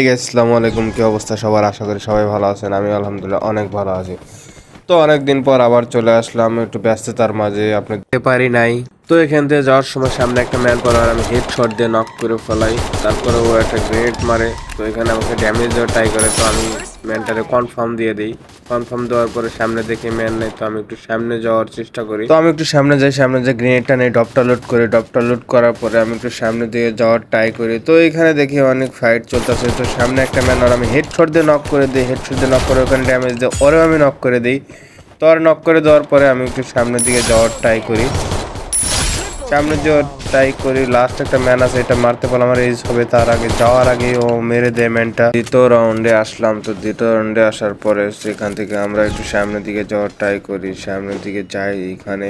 আসসালামু আলাইকুম কী অবস্থা সবার? আশা করি সবাই ভালো আছেন। আমি আলহামদুলিল্লাহ অনেক ভালো আছি। তো অনেক দিন পর আবার চলে আসলাম একটু ব্যস্ততার মাঝে, আপনি দিতে পারি নাই। তো এখান থেকে যাওয়ার সময় সামনে একটা ম্যান পর আমি হেড শট দিয়ে নক করে ফেলাই। তারপরে ও একটা গ্রেনেড মারে। তো এখানে আমাকে ড্যামেজ দেওয়ার ট্রাই করে, তো আমি ম্যানটারে কনফার্ম দিয়ে দিই। কনফার্ম দেওয়ার পরে সামনে দেখে ম্যান নেই, তো আমি একটু সামনে যাওয়ার চেষ্টা করি। তো আমি একটু সামনে যাই, সামনে যে গ্রেনেডটা নেই ডপটা লোড করে ডপটা লোড করার পরে আমি একটু সামনে দিয়ে যাওয়ার ট্রাই করি। তো এখানে দেখি অনেক ফাইট চলতেছে, তো সামনে একটা ম্যান আর আমি হেড শট দিয়ে নক করে দিই হেড শট দিয়ে নক করে ওখানে ড্যামেজ দিয়ে ওরেও আমি নক করে দিই। তো আর নক করে দেওয়ার পরে আমি একটু সামনের দিকে যাওয়ার ট্রাই করি। সামনে যে ট্রাই করি। লাস্ট একটা ম্যান আছে, এটা মারতে পারলাম আমার এজ হবে, তার আগে যাওয়ার আগে ও মেরে দেয় ম্যানটা দ্বিতীয় রাউন্ডে আসলাম, তো দ্বিতীয় রাউন্ডে আসার পরে সেখান থেকে আমরা একটু সামনের দিকে যাওয়ার ট্রাই করি। সামনের দিকে যাই এখানে।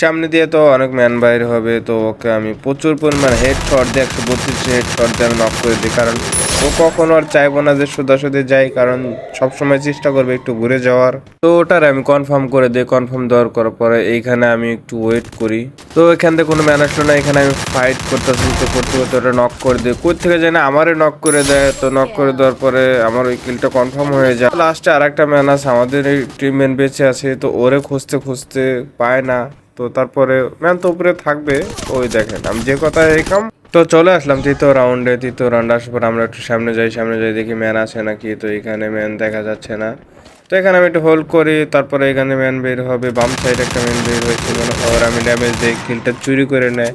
সামনে দিয়ে তো অনেক ম্যান বাইর হবে, তো ওকে আমি প্রচুর পরিমাণ হেড শট দিয়ে, একশো বত্রিশ হেড শট দিয়ে আমি নক করে দিই। কারণ ও কখনো আর চাইব না যে সোজাসুজি যাই, কারণ সবসময় চেষ্টা করবে একটু ঘুরে যাওয়ার। তো ওটার আমি কনফার্ম করে দিই কনফার্ম দেওয়ার করার পরে এইখানে আমি একটু ওয়েট করি। তো এখান থেকে কোনো ম্যান আসলো না, এখানে আমি ফাইট করতেছি, তো করতে করতে ওটা নক করে দিই কোথা থেকে যায় না আমারে নক করে দেয়, তো নক করে দেওয়ার পরে আমার ওই কিলটা কনফার্ম হয়ে যায়। লাস্টে আর একটা ম্যান আছে, আমাদের এই টিম ম্যান বেঁচে আছে, তো ওরে খুঁজতে খুঁজতে পায় না। তো তারপরে ম্যান তো উপরে থাকবে, ওই দেখেন, আমি যে কথা এরকম। তো চলে আসলাম তৃতীয় রাউন্ডে তৃতীয় রাউন্ড আসার পর আমরা একটু সামনে যাই সামনে যাই দেখি ম্যান আছে নাকি, তো এখানে ম্যান দেখা যাচ্ছে না। তো এখানে আমি একটু হোল্ড করি, তারপরে এখানে ম্যান বের হবে, বাম সাইড একটা ম্যান বের হয়েছে, মনে আমি ড্যামেজ দিই কিলটা চুরি করে নেয়।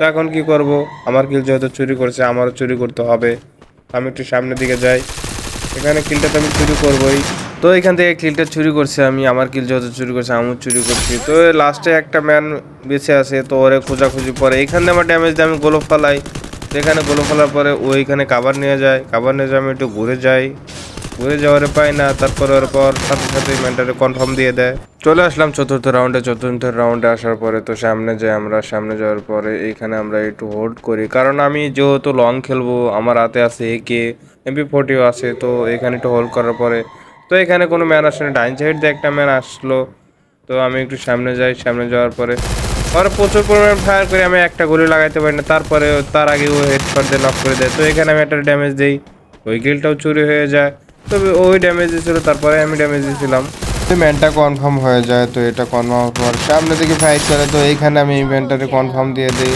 তো এখন কি করব? আমার কিল যেহেতু চুরি করেছে, আমারও চুরি করতে হবে। আমি একটু সামনের দিকে যাই। এখানে কিলটা তো আমি চুরি করবোই। তো এখান থেকে কিলটা চুরি করছে আমি, আমার কিল যেহেতু চুরি করছে, আমিও চুরি করছি। তো লাস্টে একটা ম্যান বেঁচে আছে, তো ওরে খোঁজাখুঁজি পরে। এখান থেকে আমার ড্যামেজ দিয়ে আমি গোলো ফালাই। তো এখানে গোলো ফেলার পরে ও এখানে কাবার নিয়ে যায়। কাবার নিয়ে যায়, আমি একটু ঘুরে যাই। ঘুরে যাওয়ারে পাই না তারপর ওর পর সাথে সাথে ম্যানটারে কনফার্ম দিয়ে দেয়। চলে আসলাম চতুর্থ রাউন্ডে চতুর্থ রাউন্ডে আসার পরে তো সামনে যাই আমরা, সামনে যাওয়ার পরে এইখানে আমরা একটু হোল্ড করি। কারণ আমি যেহেতু লং খেলব, আমার হাতে আছে এ একে এমপি ফোর্টিও আছে, তো এখানে একটু হোল্ড করার পরে তো এখানে কোনো ম্যান আসে না ডাইন সাইড দিয়ে একটা ম্যান আসলো, তো আমি একটু সামনে যাই, সামনে যাওয়ার পরে আর প্রচুর পরিমাণে ফায়ার করে আমি একটা গুলি লাগাইতে পারি না। তারপরে তার আগে ও হেড শট দিয়ে নক করে দেয়। তো এখানে আমি একটা ড্যামেজ দিই, ওই গিলটাও চুরি হয়ে যায়। তবে ওই ড্যামেজ দিয়েছিল, তারপরে আমি ড্যামেজ দিয়েছিলাম। ম্যানটা কনফার্ম হয়ে যায়, তো এটা কনফার্ম হওয়ার সামনে থেকে ফাইট করে তো এইখানে আমি ইভেন্টারে কনফার্ম দিয়ে দিই,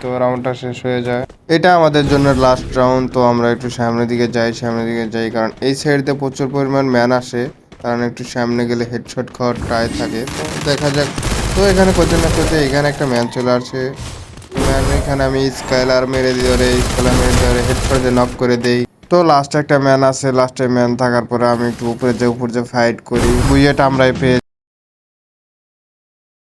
তো রাউন্ডটা শেষ হয়ে যায়। এটা আমাদের জন্য লাস্ট রাউন্ড তো আমরা একটু সামনের দিকে যাই, সামনের দিকে যাই, কারণ এই সাইডে প্রচুর পরিমাণ ম্যান আসে, কারণ একটু সামনে গেলে হেডশট খাওয়ার ট্রাই থাকে, তো দেখা যাক। তো এখানে করতে না করতে এখানে একটা ম্যান চলে আসে। ম্যান এখানে আমি স্কাইলার মেরে দিয়ে স্কাইলার মেরে দিয়ে হেডশট নক করে দেই। তো লাস্টে একটা ম্যান আছে লাস্টে ম্যান থাকার পরে আমি একটু উপরে যে, উপর যে ফাইট করি, বুইয়েটা আমরাই পেয়ে